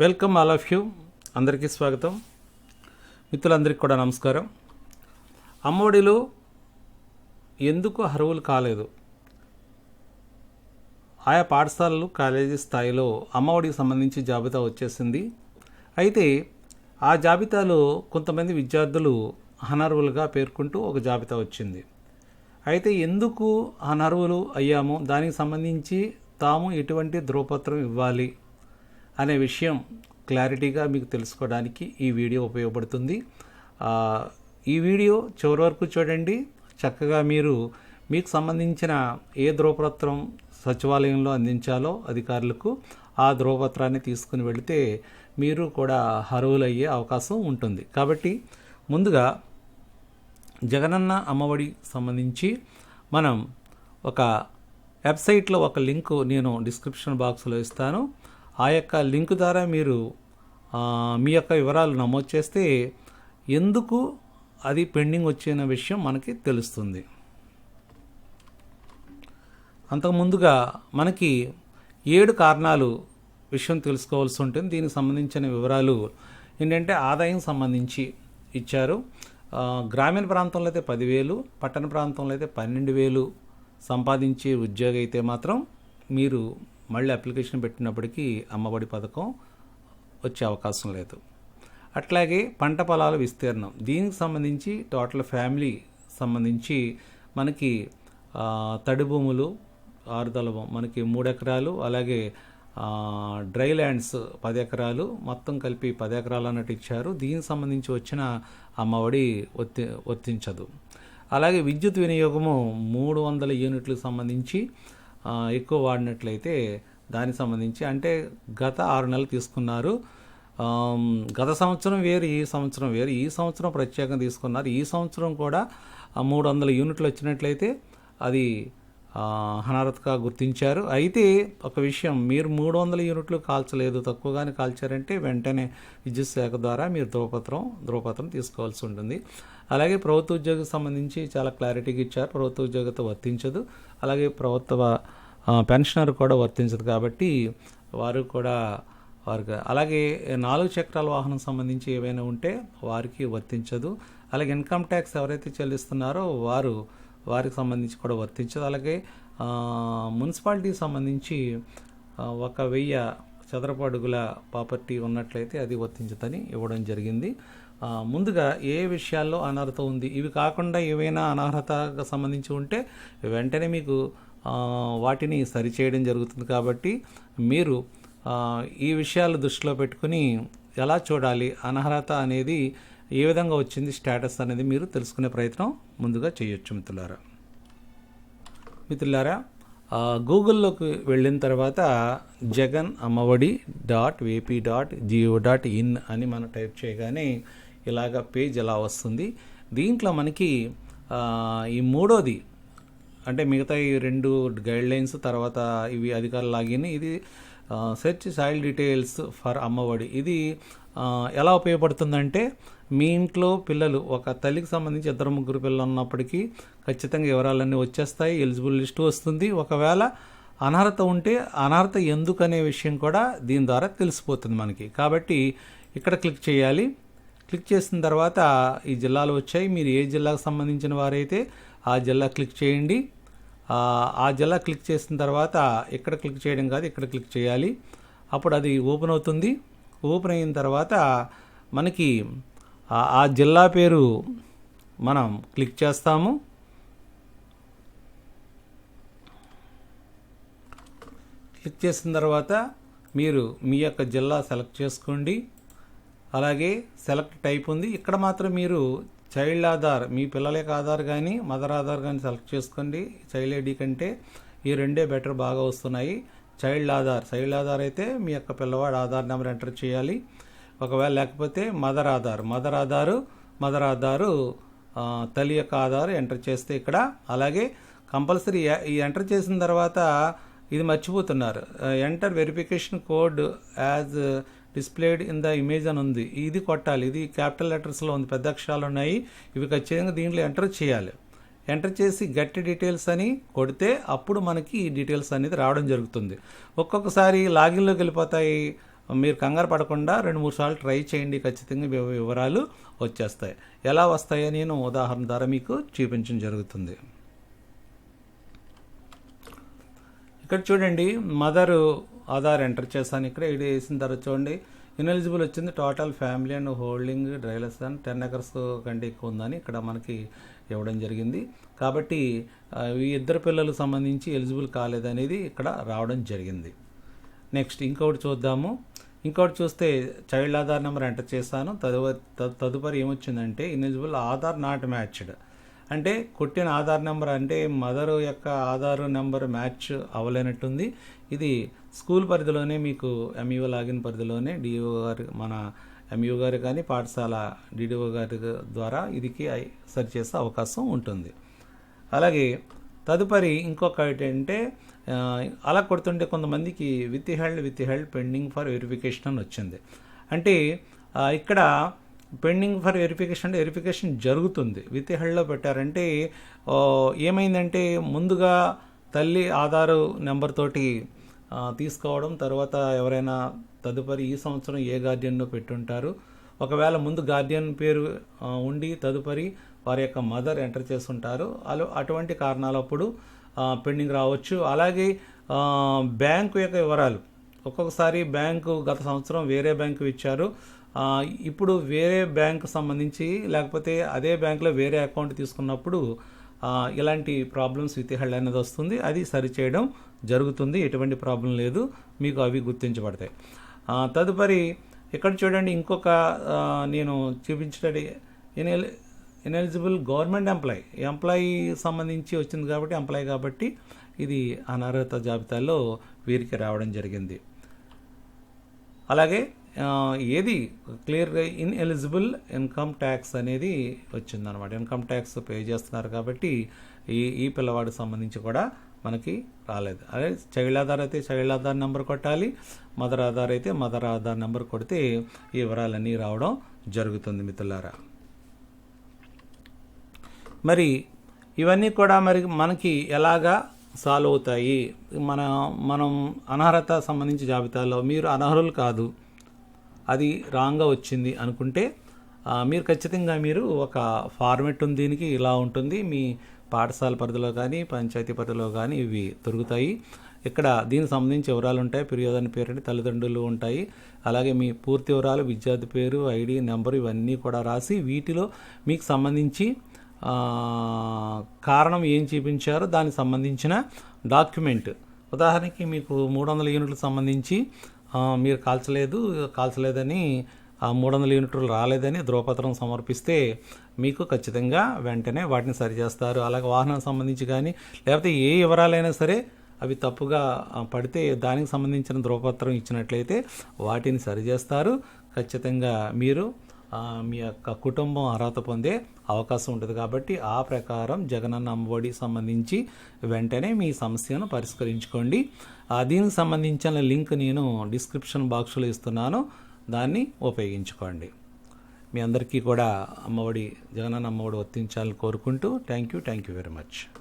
Welcome all of you. అందరికీ స్వాగతం. మిత్రులందరికీ కూడా నమస్కారం. అమ్మఒడిలు ఎందుకు అర్హులు కాలేదు? ఆయా పాఠశాలలు కాలేజీ స్థాయిలో అమ్మఒడికి సంబంధించి జాబితా వచ్చేసింది. అయితే ఆ జాబితాలో కొంతమంది విద్యార్థులు అనర్హులుగా పేర్కొంటూ ఒక జాబితా వచ్చింది. అయితే ఎందుకు అనర్హులు అయ్యాము? దానికి సంబంధించి తాము ఎటువంటి ధ్రువపత్రం ఇవ్వాలి? అనే విషయం క్లారిటీగా మీకు తెలుసుకోవడానికి ఈ వీడియో ఉపయోగపడుతుంది. ఈ వీడియో చివరి వరకు చూడండి. చక్కగా మీరు మీకు సంబంధించిన ఏ ధ్రువపత్రం సచివాలయంలో అందించాలో అధికారులకు ఆ ధ్రువపత్రాన్ని తీసుకుని వెళితే మీరు కూడా అర్హులయ్యే అవకాశం ఉంటుంది. కాబట్టి ముందుగా జగనన్న అమ్మఒడి సంబంధించి మనం ఒక వెబ్సైట్లో ఒక లింక్ నేను డిస్క్రిప్షన్ బాక్స్లో ఇస్తాను. ఆ యొక్క లింక్ ద్వారా మీరు మీ యొక్క వివరాలు నమోదు చేస్తే ఎందుకు అది పెండింగ్ వచ్చిన విషయం మనకి తెలుస్తుంది. అంతకు ముందుగా మనకి ఏడు కారణాలు విషయం తెలుసుకోవాల్సి ఉంటుంది. దీనికి సంబంధించిన వివరాలు ఏంటంటే ఆదాయం సంబంధించి ఇచ్చారు. గ్రామీణ ప్రాంతంలో అయితే పదివేలు పట్టణ ప్రాంతంలో అయితే పన్నెండు వేలు సంపాదించే ఉద్యోగి అయితే మాత్రం మీరు మళ్ళీ అప్లికేషన్ పెట్టినప్పటికీ అమ్మఒడి పథకం వచ్చే అవకాశం లేదు. అట్లాగే పంట పొలాల విస్తీర్ణం దీనికి సంబంధించి టోటల్ ఫ్యామిలీ సంబంధించి మనకి తడి భూములు ఆరుదల మనకి మూడు ఎకరాలు అలాగే డ్రై ల్యాండ్స్ పది ఎకరాలు మొత్తం కలిపి పది ఎకరాలు అన్నట్టు ఇచ్చారు. దీనికి సంబంధించి వచ్చిన అమ్మఒడి ఒత్తి వర్తించదు అలాగే విద్యుత్ వినియోగము మూడు వందల యూనిట్లకు సంబంధించి ఎక్కువ వాడినట్లయితే దానికి సంబంధించి అంటే గత ఆరు నెలలు తీసుకున్నారు. గత సంవత్సరం వేరు ఈ సంవత్సరం వేరు. ఈ సంవత్సరం ప్రత్యేకంగా తీసుకున్నారు. ఈ సంవత్సరం కూడా మూడు వందల యూనిట్లు వచ్చినట్లయితే అది హనారత్గా గుర్తించారు. అయితే ఒక విషయం మీరు మూడు వందల యూనిట్లు కాల్చలేదు తక్కువగానే కాల్చారంటే వెంటనే విద్యుత్ శాఖ ద్వారా మీరు ధ్రువపత్రం ధ్రువపత్రం తీసుకోవాల్సి ఉంటుంది. అలాగే ప్రభుత్వ ఉద్యోగికి సంబంధించి చాలా క్లారిటీగా ఇచ్చారు. ప్రభుత్వ ఉద్యోగితో వర్తించదు. అలాగే ప్రభుత్వ పెన్షనర్ కూడా వర్తించదు కాబట్టి వారు కూడా వారికి అలాగే నాలుగు చక్రాల వాహనం సంబంధించి ఏవైనా ఉంటే వారికి వర్తించదు. అలాగే ఇన్కమ్ ట్యాక్స్ ఎవరైతే చెల్లిస్తున్నారో వారు వారికి సంబంధించి కూడా వర్తించదు. అలాగే మున్సిపాలిటీకి సంబంధించి ఒక వెయ్యి చదరపు అడుగుల ప్రాపర్టీ ఉన్నట్లయితే అది వర్తించదని ఇవ్వడం జరిగింది. ముందుగా ఏ విషయాల్లో అనర్హత ఉంది? ఇవి కాకుండా ఏవైనా అనర్హతకు సంబంధించి ఉంటే వెంటనే మీకు వాటిని సరిచేయడం జరుగుతుంది కాబట్టి మీరు ఈ విషయాలు దృష్టిలో పెట్టుకుని ఎలా చూడాలి అనర్హత అనేది ఏ విధంగా వచ్చింది స్టేటస్ అనేది మీరు తెలుసుకునే ప్రయత్నం ముందుగా చేయొచ్చు మిత్రులారా. మిత్రులారా గూగుల్లోకి వెళ్ళిన తర్వాత జగన్ అమ్మఒడి డాట్ వేపీ డాట్ జియో డాట్ ఇన్ అని మనం టైప్ చేయగానే ఇలాగ పేజ్ ఎలా వస్తుంది. దీంట్లో మనకి ఈ మూడోది అంటే మిగతా ఈ రెండు గైడ్ లైన్స్ తర్వాత ఇవి అధికార లాగిన్ ఇది search soil details for Amma Vodi. ఇది ఎలా ఉపయోగపడుతుందంటే మీ ఇంట్లో పిల్లలు ఒక తల్లికి సంబంధించి ఇద్దరు ముగ్గురు పిల్లలు ఉన్నప్పటికీ ఖచ్చితంగా వివరాలన్నీ వచ్చేస్తాయి ఎలిజిబుల్ లిస్ట్ వస్తుంది. ఒకవేళ అనర్హత ఉంటే అనర్హత ఎందుకు అనే విషయం కూడా దీని ద్వారా తెలిసిపోతుంది మనకి. కాబట్టి ఇక్కడ క్లిక్ చేయాలి. క్లిక్ చేసిన తర్వాత ఈ జిల్లాలు వచ్చాయి. మీరు ఏ జిల్లాకు సంబంధించిన వారైతే ఆ జిల్లా క్లిక్ చేయండి. ఆ, జిల్లా క్లిక్ చేసిన తర్వాత ఇక్కడ క్లిక్ చేయడం కాదు ఇక్కడ క్లిక్ చేయాలి. అప్పుడు అది ఓపెన్ అవుతుంది. ఓపెన్ అయిన తర్వాత మనకి ఆ- ఆ జిల్లా పేరు మనం క్లిక్ చేస్తాము. క్లిక్ చేసిన తర్వాత మీరు మీ యొక్క జిల్లా సెలెక్ట్ చేసుకోండి. అలాగే సెలెక్ట్ టైప్ ఉంది. ఇక్కడ మాత్రం మీరు చైల్డ్ ఆధార్ మీ పిల్లల యొక్క ఆధార్ కానీ మదర్ ఆధార్ కానీ సెలెక్ట్ చేసుకోండి. చైల్డ్ ఐడి కంటే ఈ రెండే బెటర్ బాగా వస్తున్నాయి. చైల్డ్ ఆధార్ చైల్డ్ ఆధార్ అయితే మీ యొక్క పిల్లవాడు ఆధార్ నెంబర్ ఎంటర్ చేయాలి. ఒకవేళ లేకపోతే mother Aadhaar mother Aadhaar mother Aadhaar తల్లి యొక్క ఆధార్ ఎంటర్ చేస్తే ఇక్కడ అలాగే కంపల్సరీ ఈ ఎంటర్ చేసిన తర్వాత ఇది మర్చిపోతున్నారు. Enter verification code as displayed in the image అని ఉంది. ఇది కొట్టాలి. ఇది క్యాపిటల్ లెటర్స్లో ఉంది. పెద్ద అక్షరాలు ఉన్నాయి. ఇవి ఖచ్చితంగా దీంట్లో ఎంటర్ చేయాలి. ఎంటర్ చేసి గట్టి డీటెయిల్స్ అని కొడితే అప్పుడు మనకి ఈ డీటెయిల్స్ అనేది రావడం జరుగుతుంది. ఒక్కొక్కసారి లాగిన్లోకి వెళ్ళిపోతాయి. మీరు కంగారు పడకుండా రెండు మూడు సార్లు ట్రై చేయండి. ఖచ్చితంగా వివరాలు వచ్చేస్తాయి. ఎలా వస్తాయో నేను ఉదాహరణ ద్వారా మీకు చూపించడం జరుగుతుంది. ఇక్కడ చూడండి. మదర్ ఆధార్ ఎంటర్ చేశాను ఇక్కడ ఇది వేసిన తర్వాత చూడండి. ఇనెలిజిబుల్ వచ్చింది total family and holding drylands and ten acres కంటే ఎక్కువ ఉందని ఇక్కడ మనకి ఇవ్వడం జరిగింది. కాబట్టి ఈ ఇద్దరు పిల్లలకు సంబంధించి ఎలిజిబుల్ కాలేదనేది ఇక్కడ రావడం జరిగింది. నెక్స్ట్ ఇంకొకటి చూద్దాము. ఇంకొకటి చూస్తే చైల్డ్ ఆధార్ నెంబర్ ఎంటర్ చేశాను. తదుపరి తదుపరి ఏమొచ్చిందంటే ఇనెలిజిబుల్ ఆధార్ నాట్ మ్యాచ్డ్ అంటే కొట్టిన ఆధార్ నెంబర్ అంటే మదర్ యొక్క ఆధార్ నెంబర్ మ్యాచ్ అవ్వలేనట్టుంది. ఇది స్కూల్ పరిధిలోనే మీకు ఎంఈఓ లాగిన్ పరిధిలోనే డిఓ గారు మన ఎంఈఓ గారు కానీ పాఠశాల డిడిఓ గారి ద్వారా ఇదికి సరి చేసే అవకాశం ఉంటుంది. అలాగే తదుపరి ఇంకొక ఏంటంటే అలా కొడుతుంటే కొంతమందికి withheld withheld pending for verification అని వచ్చింది. అంటే ఇక్కడ పెండింగ్ ఫర్ వెరిఫికేషన్ అంటే వెరిఫికేషన్ జరుగుతుంది. విత్ హెల్డ్లో పెట్టారంటే ఏమైందంటే ముందుగా తల్లి ఆధారు నెంబర్ తోటి తీసుకోవడం తర్వాత ఎవరైనా తదుపరి ఈ సంవత్సరం ఏ గార్డియన్లో పెట్టుంటారు. ఒకవేళ ముందు గార్డియన్ పేరు ఉండి తదుపరి వారి యొక్క మదర్ ఎంటర్ చేస్తుంటారు అలా అటువంటి కారణాలప్పుడు పెండింగ్ రావచ్చు. అలాగే బ్యాంకు యొక్క వివరాలు. ఒక్కొక్కసారి బ్యాంకు గత సంవత్సరం వేరే బ్యాంకు ఇచ్చారు. ఇప్పుడు వేరే బ్యాంకు సంబంధించి లేకపోతే అదే బ్యాంకులో వేరే అకౌంట్ తీసుకున్నప్పుడు ఇలాంటి ప్రాబ్లమ్స్ విత్ అనేది వస్తుంది. అది సరిచేయడం జరుగుతుంది. ఎటువంటి ప్రాబ్లం లేదు. మీకు అవి గుర్తించబడతాయి. తదుపరి ఇక్కడ చూడండి ఇంకొక నేను చూపించడానికి ఎనెల్ ఎనెలిజిబుల్ గవర్నమెంట్ ఎంప్లాయీ. ఎంప్లాయీ సంబంధించి వచ్చింది కాబట్టి ఎంప్లాయీ కాబట్టి ఇది అనర్హత జాబితాలో వీరికి రావడం జరిగింది. అలాగే ఏది క్లియర్గా ఇన్ఎలిజిబుల్ ఇన్కమ్ ట్యాక్స్ అనేది వచ్చిందనమాట. ఇన్కమ్ ట్యాక్స్ పే చేస్తున్నారు కాబట్టి ఈ ఈ పిల్లవాడికి సంబంధించి కూడా మనకి రాలేదు. అదే చైల్డ్ ఆధార్ అయితే చైల్డ్ ఆధార్ నెంబర్ కొట్టాలి మదర్ ఆధార్ అయితే మదర్ ఆధార్ నెంబర్ కొడితే ఈ వివరాలన్నీ రావడం జరుగుతుంది మిత్రులారా. మరి ఇవన్నీ కూడా మరి మనకి ఎలాగా సాల్వ్ అవుతాయి. మన మనం అనర్హత సంబంధించి జాబితాలో మీరు అనర్హులు కాదు. అది రాంగ్గా వచ్చింది అనుకుంటే మీరు ఖచ్చితంగా మీరు ఒక ఫార్మెట్ ఉంది దీనికి ఇలా ఉంటుంది. మీ పాఠశాల పరిధిలో కానీ పంచాయతీ పరిధిలో కానీ ఇవి దొరుకుతాయి. ఇక్కడ దీనికి సంబంధించి వివరాలు ఉంటాయి. ఫిర్యాదని పేరు అంటే తల్లిదండ్రులు ఉంటాయి. అలాగే మీ పూర్తి వివరాలు విద్యార్థి పేరు ఐడి నెంబర్ ఇవన్నీ కూడా రాసి వీటిలో మీకు సంబంధించి కారణం ఏం చూపించారో దానికి సంబంధించిన డాక్యుమెంట్. ఉదాహరణకి మీకు మూడు వందల యూనిట్లకు సంబంధించి మీరు కాల్చలేదు కాల్చలేదని మూడు వందల యూనిట్లు రాలేదని ధ్రువపత్రం సమర్పిస్తే మీకు ఖచ్చితంగా వెంటనే వాటిని సరిచేస్తారు. అలాగే వాహనానికి సంబంధించి కానీ లేకపోతే ఏ వివరాలైనా సరే అవి తప్పుగా పడితే దానికి సంబంధించిన ధ్రువపత్రం ఇచ్చినట్లయితే వాటిని సరిచేస్తారు. ఖచ్చితంగా మీరు మీ యొక్క కుటుంబం అర్హత పొందే అవకాశం ఉంటుంది కాబట్టి ఆ ప్రకారం జగనన్న అమ్మఒడి సంబంధించి వెంటనే మీ సమస్యను పరిష్కరించుకోండి. దీనికి సంబంధించిన లింక్ నేను డిస్క్రిప్షన్ బాక్స్లో ఇస్తున్నాను. దాన్ని ఉపయోగించుకోండి. మీ అందరికీ కూడా అమ్మఒడి జగనన్న అమ్మఒడి వర్తించాలని కోరుకుంటూ thank you thank you very much.